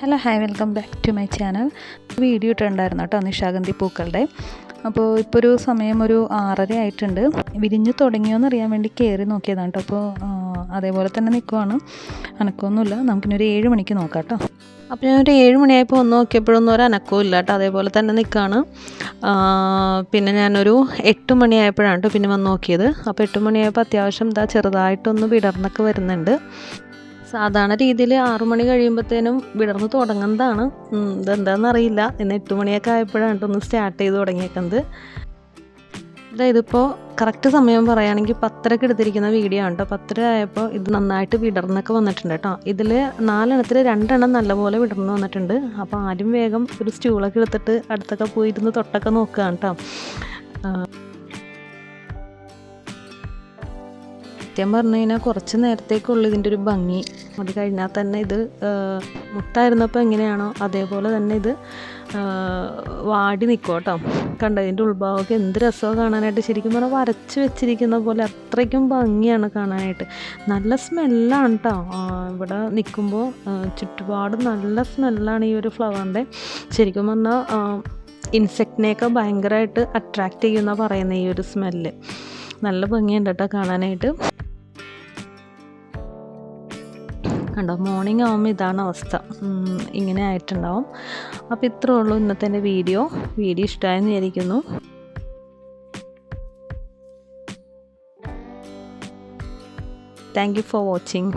Hello hi welcome back to my channel video ഇട്ടുണ്ടായിരുന്നു കേട്ടോ നിഷാഗന്ധി പൂക്കളുടെ. അപ്പോൾ ഇപ്പോൾ ഒരു സമയം ഒരു ആറര ആയിട്ടുണ്ട്. വിരിഞ്ഞു തുടങ്ങിയോന്ന് അറിയാൻ വേണ്ടി കയറി നോക്കിയതാണ് കേട്ടോ. അപ്പോൾ അതേപോലെ തന്നെ നിൽക്കുവാണ് അനക്കമൊന്നുമില്ല. നമുക്കിനി ഒരു ഏഴ് മണിക്ക് നോക്കാം കേട്ടോ. അപ്പോൾ ഞാനൊരു ഏഴ് മണിയായപ്പോൾ ഒന്ന് നോക്കിയപ്പോഴൊന്നും ഒരു അനക്കവും ഇല്ല കേട്ടോ. അതേപോലെ തന്നെ നിൽക്കുകയാണ് പിന്നെ ഞാനൊരു എട്ട് മണിയായപ്പോഴാണ് കേട്ടോ പിന്നെ വന്ന് നോക്കിയത്. അപ്പോൾ എട്ട് മണിയായപ്പോൾ അത്യാവശ്യം എന്താ ചെറുതായിട്ടൊന്ന് വിടർന്നൊക്കെ വരുന്നുണ്ട്. സാധാരണ രീതിയിൽ ആറു മണി കഴിയുമ്പോഴത്തേനും വിടർന്ന് തുടങ്ങുന്നതാണ്. ഇതെന്താണെന്നറിയില്ല ഇന്ന് എട്ട് മണിയൊക്കെ ആയപ്പോഴാണ് ഒന്ന് സ്റ്റാർട്ട് ചെയ്ത് തുടങ്ങിയേക്കുന്നത്. അതായത് ഇപ്പോൾ കറക്റ്റ് സമയം പറയുകയാണെങ്കിൽ പത്തരക്ക് എടുത്തിരിക്കുന്ന വീഡിയോ ആണ് കേട്ടോ. പത്തര ആയപ്പോൾ ഇത് നന്നായിട്ട് വിടർന്നൊക്കെ വന്നിട്ടുണ്ട് കേട്ടോ. ഇതിൽ നാലെണ്ണത്തിൽ രണ്ടെണ്ണം നല്ലപോലെ വിടർന്ന് വന്നിട്ടുണ്ട്. അപ്പോൾ ആരും വേഗം ഒരു സ്റ്റൂളൊക്കെ എടുത്തിട്ട് അടുത്തൊക്കെ പോയിരുന്ന് തൊട്ടൊക്കെ നോക്കുകയാണ് കേട്ടോ. സത്യം പറഞ്ഞു കഴിഞ്ഞാൽ കുറച്ച് നേരത്തേക്കുള്ളൂ ഇതിന്റെ ഒരു ഭംഗി. അത് കഴിഞ്ഞാൽ തന്നെ ഇത് മുട്ടായിരുന്നപ്പോൾ എങ്ങനെയാണോ അതേപോലെ തന്നെ ഇത് വാടി നിൽക്കും കേട്ടോ. കണ്ടോ ഇതിന്റെ ഉൾഭാഗമൊക്കെ എന്ത് രസമാണ് കാണാനായിട്ട്. ശരിക്കും പറഞ്ഞാൽ വരച്ച് വെച്ചിരിക്കുന്ന പോലെ അത്രയ്ക്കും ഭംഗിയാണ് കാണാനായിട്ട്. നല്ല സ്മെല്ലാണ് കേട്ടോ. ഇവിടെ നിൽക്കുമ്പോൾ ചുറ്റുപാട് നല്ല സ്മെല്ലാണ് ഈ ഒരു ഫ്ലവറിന്റെ. ശരിക്കും പറഞ്ഞാൽ ഇൻസെക്റ്റിനെയൊക്കെ ഭയങ്കരമായിട്ട് അട്രാക്റ്റ് ചെയ്യുന്ന പറയുന്ന ഈ ഒരു സ്മെല്ല്. നല്ല ഭംഗിയുണ്ട് കേട്ടോ കാണാനായിട്ട്. കണ്ടോ? മോർണിംഗ് ആകുമ്പോൾ ഇതാണ് അവസ്ഥ. ഇങ്ങനെ ആയിട്ടുണ്ടാവും. അപ്പോൾ ഇത്രേ ഉള്ളൂ ഇന്നത്തെ എന്റെ വീഡിയോ. വീഡിയോ ഇഷ്ടമായെന്ന് വിചാരിക്കുന്നു. Thank you for watching